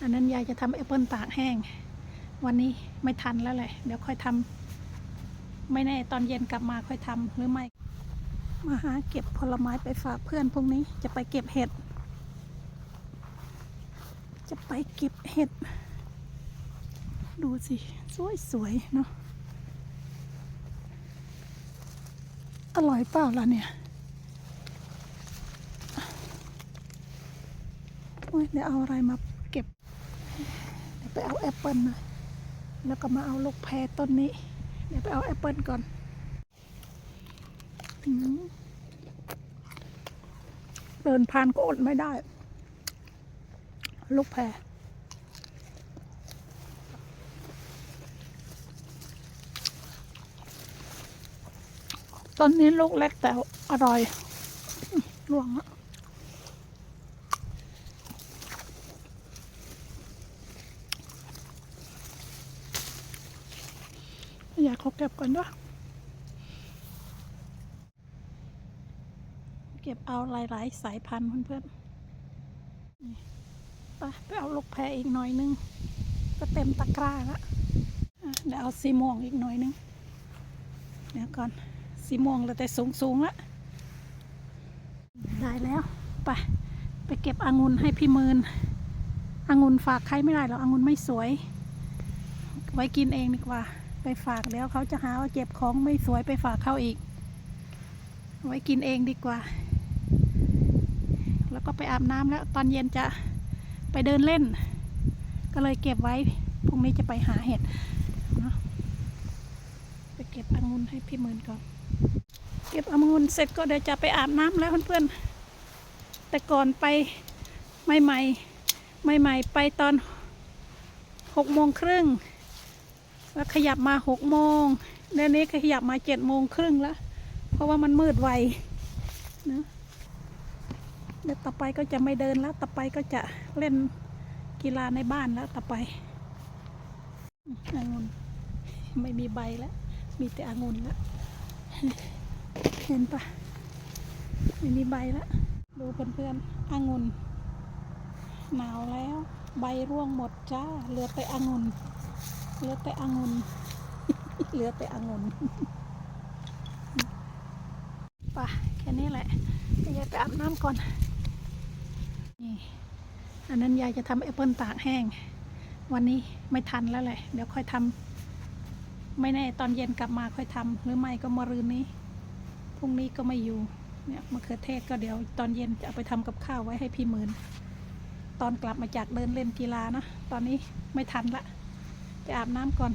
อันนั้นยายจะทำแอปเปิลตากแห้ง วันนี้ไม่ทันแล้วแหละ เดี๋ยวค่อยทำไม่แน่ตอนเย็นกลับมาค่อยทำหรือไม่ มาหาเก็บผลไม้ไปฝากเพื่อนพรุ่งนี้จะไปเก็บเห็ด จะไปเก็บเห็ด ดูสิ สวยๆเนาะอร่อยเปล่าล่ะเนี่ยโอ้ยเดี๋ยวเอาอะไรมา เก็บเดี๋ยวไปเอาแอปเปิลหน่อยแล้วก็มาเอาลูกแพรต้นนี้ เดี๋ยวไปเอาแอปเปิลก่อนเดินผ่านก็อดไม่ได้ ลูกแพรต้นนี้ลูกเล็กแต่อร่อยล่วงอะ อยากเขาเก็บก่อนด้วยเก็บเอาหลาย ๆ สายพันธุ์เพื่อนๆไปไปเอาลูกแพรอีกหน่อยนึง ก็เต็มตะกร้าละเดี๋ยวเอาสีม่วงอีกหน่อยนึง เดี๋ยวก่อนสีม่วงเลยแต่สูงสูง ๆ ละ ได้แล้ว ไป ไปเก็บองุ่นให้พี่มืนองุ่นฝากใครไม่ได้หรอกองุ่นไม่สวย ไว้กินเองดีกว่า ไปฝากแล้วเขาจะหาว่าเจ็บของไม่สวยไปฝากเขาอีก ไว้กินเองดีกว่า แล้วก็ไปอาบน้ำแล้ว ตอนเย็นจะไปเดินเล่น ก็เลยเก็บไว้พรุ่งนี้จะไปหาเห็ดนะไปเก็บองุ่นให้พี่หมื่นก่อนเก็บองุ่นเสร็จก็เดี๋ยวจะไปอาบน้ำแล้วเพื่อนๆแต่ก่อนไปใหม่ๆใหม่ๆไปตอนหกโมงครึ่ง แล้วขยับมาหกโมงเดี๋ยวนี้ขยับมาเจ็ดโมงครึ่งแล้วเพราะว่ามันมืดไวนะเดี๋ยวต่อไปก็จะไม่เดินแล้ว ต่อไปก็จะเล่นกีฬาในบ้านแล้วต่อไปองุ่นไม่มีใบแล้ว มีแต่องุ่นแล้ว เห็นปะไม่มีใบแล้ว ดูเพื่อนๆองุ่นหนาวแล้ว ใบร่วงหมดจ้า เหลือแต่องุ่น เหลือแต่องุ่นเหลือแต่องุ่นป่ะแค่นี้แหละยายไปอาบน้ำก่อน นี่ อันนั้นยายจะทำแอปเปิลตากแห้ง วันนี้ไม่ทันแล้วแหละ เดี๋ยวค่อยทำไม่แน่ตอนเย็นกลับมาค่อยทำหรือไม่ก็มะรืนนี้ พรุ่งนี้ก็ไม่อยู่ เนี่ยมะเขือเทศก็เดี๋ยวตอนเย็นจะเอาไปทำกับข้าวไว้ให้พี่หมื่น ตอนกลับมาจากเดินเล่นกีฬานะ ตอนนี้ไม่ทันละ อาบน้ำก่อน